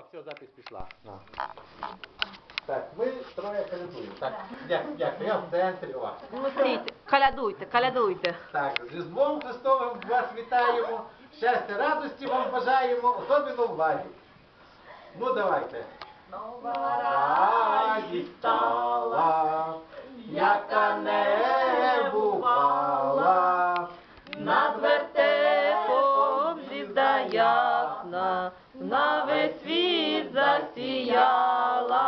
О, все, запись пішла. На. Так, ми троє колядуємо. Так, дякую, дякую. Я в центрі у вас. Ну, калядуйте, калядуйте. Так, з Різдвом Христовим вас вітаємо. Щастя, радості вам бажаємо, особливо владі. Ну, давайте. Нова Радість стала, яка не вертепом ясна, на весь світ засіяла.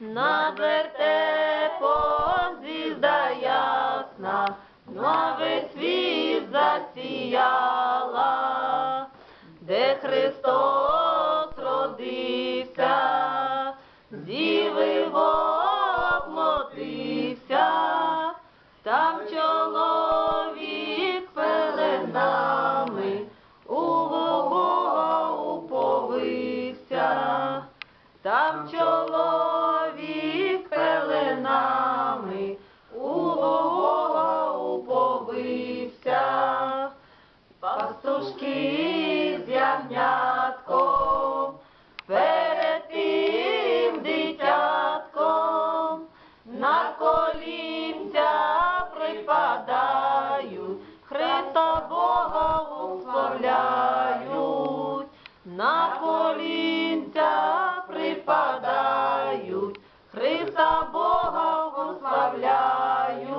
Над вертепом звізда ясна, на весь світ засіяла. Де Христос родився, зіви воплотився, там чоловік там чоловік пеленами у Бога уповився, пастушки з ягнятком, перед тим дитятком, на колінця припадають, Христа Бога уславляють, на колінця припадають, Христа Бога уславляють.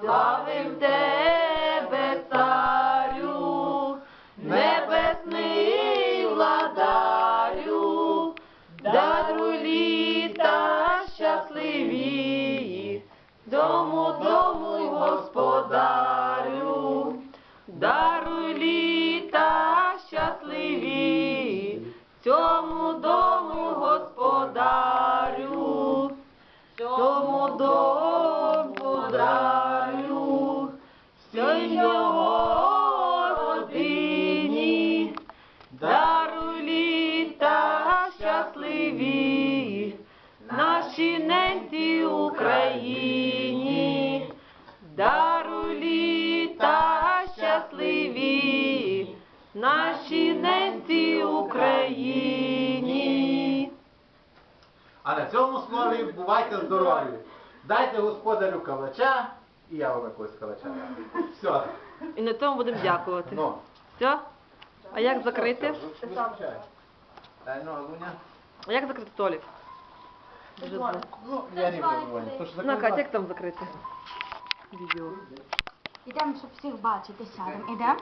Славим тебе, царю, небесний владарю, даруй літа щасливі, дому, дому, господарю, даруй літа щасливі, цьому його родині, даруй літа щасливі, нашій ненці Україні, даруй літа щасливі, нашій ненці Україні. А на цьому слові бувайте здорові. Дайте господарю калача, і я вам якогось калача. Все. І на цьому будемо дякувати. Ну. Все? А як закрити? Ну, Луня. А як закрити Толік? Дуже Ну, я не буду. Тож На, Катя, як там закрити? Відео. Ідемо, щоб всіх бачити, сядемо. Ідемо?